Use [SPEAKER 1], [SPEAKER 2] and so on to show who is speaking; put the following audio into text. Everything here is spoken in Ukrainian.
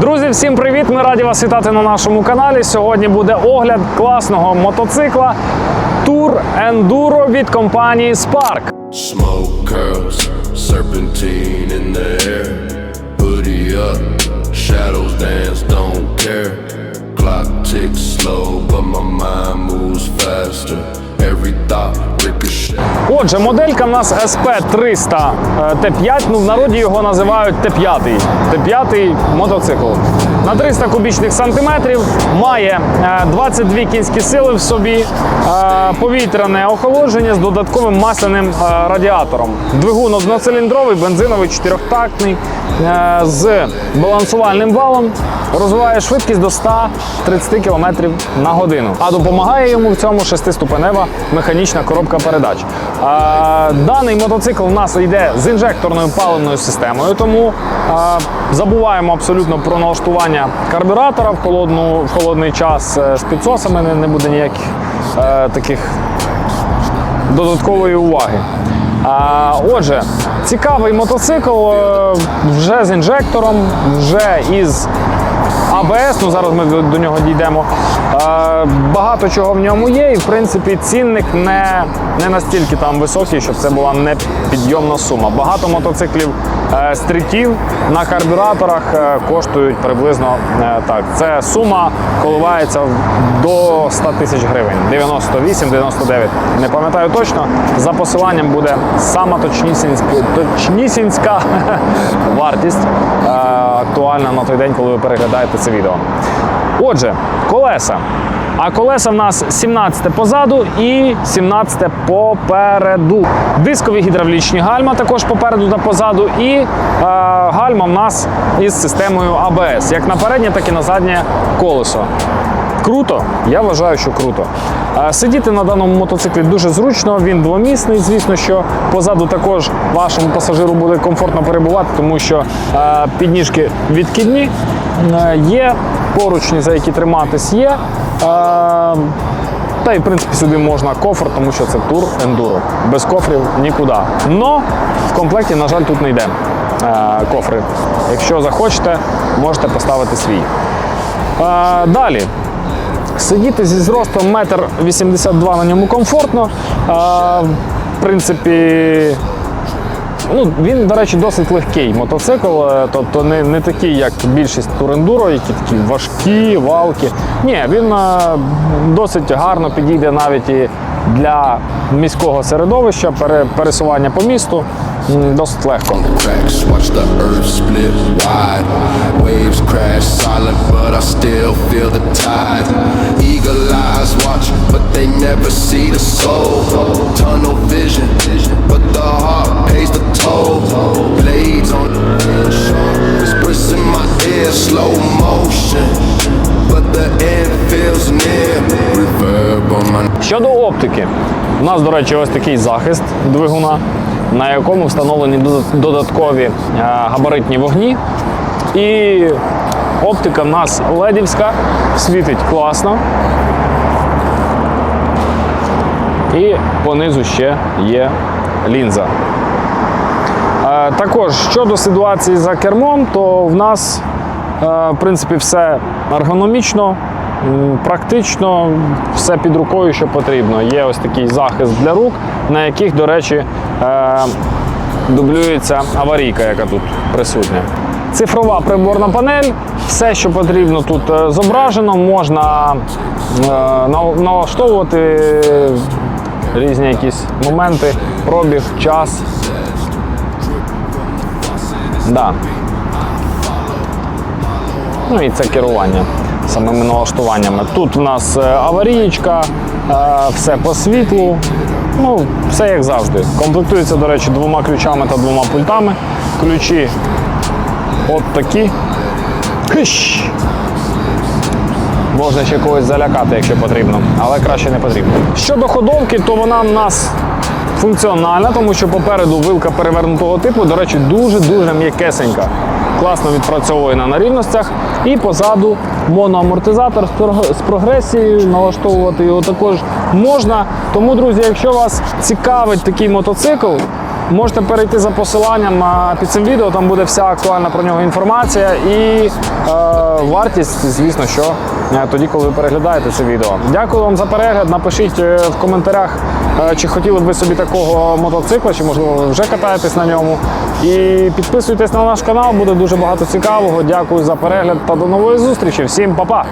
[SPEAKER 1] Друзі, всім привіт! Ми раді вас вітати на нашому каналі. Сьогодні буде огляд класного мотоцикла Tour Enduro від компанії Spark.
[SPEAKER 2] Smoke curls, serpentine in the air. Hoodie up, shadows dance, don't care. Clock ticks slow, but my mind moves
[SPEAKER 1] Отже, моделька в нас SP300 е, T5, ну в народі його називають Т5. Т5 мотоцикл. На 300 кубічних сантиметрів має е, 22 кінські сили в собі, е, повітряне охолодження з додатковим масляним е, радіатором. Двигун одноциліндровий, бензиновий, чотирьохтактний е, з балансувальним валом. Розвиває швидкість до 130 км на годину. А допомагає йому в цьому шестиступенева механічна коробка передач. Даний мотоцикл у нас йде з інжекторною паливною системою, тому забуваємо абсолютно про налаштування карбюратора в, холодну, в холодний час е, з підсосами. Не, буде ніяких е, таких додаткової уваги. Отже, цікавий мотоцикл е, вже з інжектором, вже із АБС, ну зараз ми до, нього дійдемо. Е, багато чого в ньому є, і в принципі цінник не, не настільки там високий, щоб це була непідйомна сума. Багато мотоциклів стрітів на карбюраторах е, коштують приблизно е, так. Це сума коливається до 100 тисяч гривень. 98-99. Не пам'ятаю точно. За посиланням буде сама точнісінська, точнісінська вартість е, актуальна на той день, коли ви переглядаєте це відео. Отже, колеса. А колеса в нас 17 позаду і 17 попереду. Дискові гідравлічні гальма також попереду та позаду. І е, гальма в нас із системою АБС, як на переднє, так і на заднє колесо. Круто, я вважаю, що круто. Сидіти на даному мотоциклі дуже зручно, він двомісний. Звісно, що позаду також вашому пасажиру буде комфортно перебувати, тому що е, підніжки відкидні, е, є поручні, за які триматись є. Е, Та й в принципі сюди можна кофр, тому що це тур ендуро. Без кофрів нікуди. Но в комплекті, на жаль, тут не йде кофри. Якщо захочете, можете поставити свій. Далі. Сидіти зі зростом 1,82 м на ньому комфортно. Е, В принципі, ну, він, до речі, досить легкий мотоцикл, е, тобто не, не такий, як більшість турендуро, які такі важкі, валки. Ні, він е, досить гарно підійде навіть і для міського середовища, пере- пересування по місту. Досить легко.
[SPEAKER 2] Crash silent, but I still feel the tide. Eagle eyes watch, but they never see the soul. Tunnel vision, but the heart pays the toll. Blades on the sharp, whispers in my ear, slow motion.
[SPEAKER 1] Щодо оптики, у нас, до речі, ось такий захист двигуна, на якому встановлені додаткові е, габаритні вогні. І оптика в нас ледівська, світить класно. І понизу ще є лінза. Е, Також щодо ситуації за кермом, то в нас е, в принципі все ергономічно, практично, все під рукою, що потрібно. Є ось такий захист для рук, на яких, до речі, е, дублюється аварійка, яка тут присутня. Цифрова приборна панель, все, що потрібно тут е, зображено, можна е, налаштовувати різні якісь моменти, пробіг, час. Да. Ну і це керування самими налаштуваннями. Тут у нас е, аварієчка, е, все по світлу. Ну, все як завжди. Комплектується, до речі, двома ключами та двома пультами. Ключі от такі. Хищ! Можна ще когось залякати, якщо потрібно, але краще не потрібно. Щодо ходовки, то вона в нас функціональна, тому що попереду вилка перевернутого типу, до речі, дуже-дуже м'якесенька. Класно відпрацьовує на нарівностях. І позаду моноамортизатор з прогресією, налаштовувати його також можна. Тому, друзі, якщо вас цікавить такий мотоцикл, Можете перейти за посиланням під цим відео, там буде вся актуальна про нього інформація. І е, вартість, звісно, що е, тоді, коли ви переглядаєте це відео. Дякую вам за перегляд. Напишіть е, в коментарях, е, чи хотіли б ви собі такого мотоцикла, чи можливо ви вже катаєтесь на ньому. І підписуйтесь на наш канал, буде дуже багато цікавого. Дякую за перегляд та до нової зустрічі. Всім па-па!